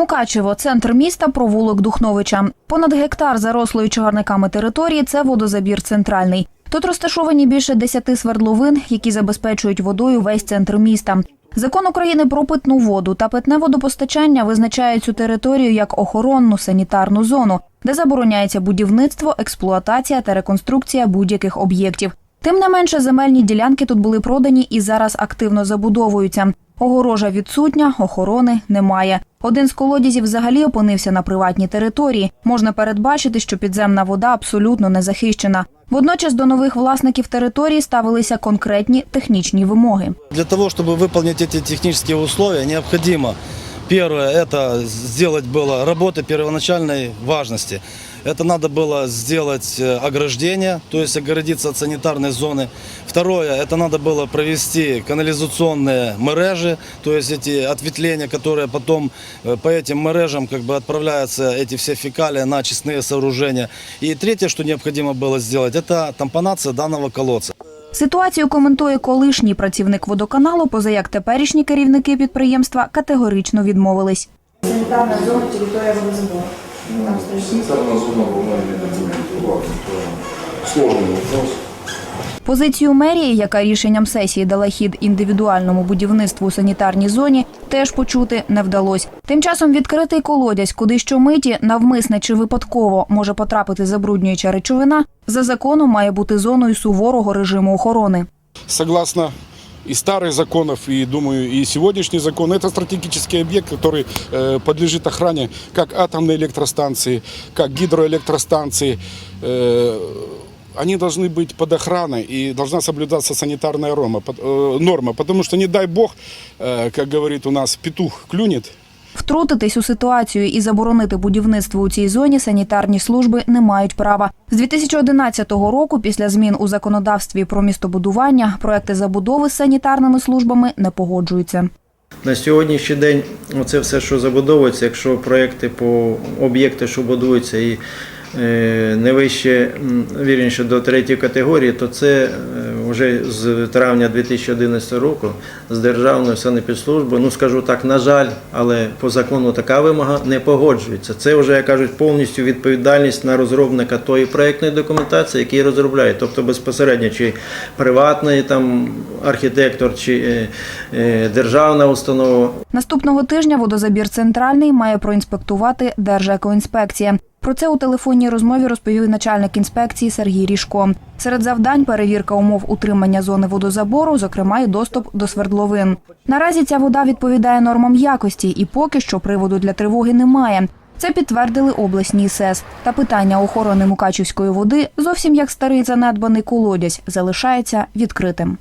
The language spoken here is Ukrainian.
Мукачево, центр міста, провулок Духновича. Понад гектар зарослої чагарниками території це водозабір центральний. Тут розташовані більше десяти свердловин, які забезпечують водою весь центр міста. Закон України про питну воду та питне водопостачання визначає цю територію як охоронну санітарну зону, де забороняється будівництво, експлуатація та реконструкція будь-яких об'єктів. Тим не менше, земельні ділянки тут були продані і зараз активно забудовуються. Огорожа відсутня, охорони немає. Один з колодязів взагалі опинився на приватній території. Можна передбачити, що підземна вода абсолютно не захищена. Водночас до нових власників території ставилися конкретні технічні вимоги. Для того, чтобы выполнить эти технические условия, необходимо, первое, это сделать было работы первоначальной важности. Это надо было сделать э, ограждение, то есть огородиться от санитарной зоны. Второе, это надо было провести канализационные мережи, то есть эти ответвления, которые потом э, по этим мережам как бы отправляются эти все фекалии на очистные сооружения. И третье, что необходимо было сделать, это тампонация данного колодца. Ситуацію коментує колишній працівник водоканалу, поза як теперішні керівники підприємства категорично відмовились. Санитарная зона, территория водозабора. Там стоит Санитарная зона была или документ. Ладно, это сложный вопрос. Позицію мерії, яка рішенням сесії дала хід індивідуальному будівництву у санітарній зоні, теж почути не вдалося. Тим часом відкритий колодязь, куди щомиті, навмисне чи випадково може потрапити забруднююча речовина, за законом має бути зоною суворого режиму охорони. согласно и старых законов, и, думаю, и сегодняшний закон, это стратегический объект, который э, подлежит охране как атомной электростанции, как гидроэлектростанции. Э, они должны быть под охраной и должна соблюдаться санитарная норма, пот- э, норма потому что, не дай бог, э, как говорит у нас, петух клюнет, Втрутитись у ситуацію і заборонити будівництво у цій зоні санітарні служби не мають права. З 2011 року, після змін у законодавстві про містобудування, проекти забудови з санітарними службами не погоджуються. На сьогоднішній день це все, що забудовується, якщо проекти по об'єкти, що будуються і е, не вище, вірніше до третьої категорії, то це е, вже з травня 2011 року з Державною санепідслужбою, ну скажу так, на жаль, але по закону така вимога не погоджується. Це вже, як кажуть, повністю відповідальність на розробника тої проектної документації, який розробляє, тобто безпосередньо чи приватний там архітектор, чи е, е, державна установа. Наступного тижня водозабір центральний має проінспектувати Держекоінспекція. Про це у телефонній розмові розповів начальник інспекції Сергій Ріжко. Серед завдань перевірка умов утримання зони водозабору, зокрема і доступ до свердловин. Наразі ця вода відповідає нормам якості, і поки що приводу для тривоги немає. Це підтвердили обласні СЕС. Та питання охорони Мукачівської води, зовсім як старий занедбаний колодязь, залишається відкритим.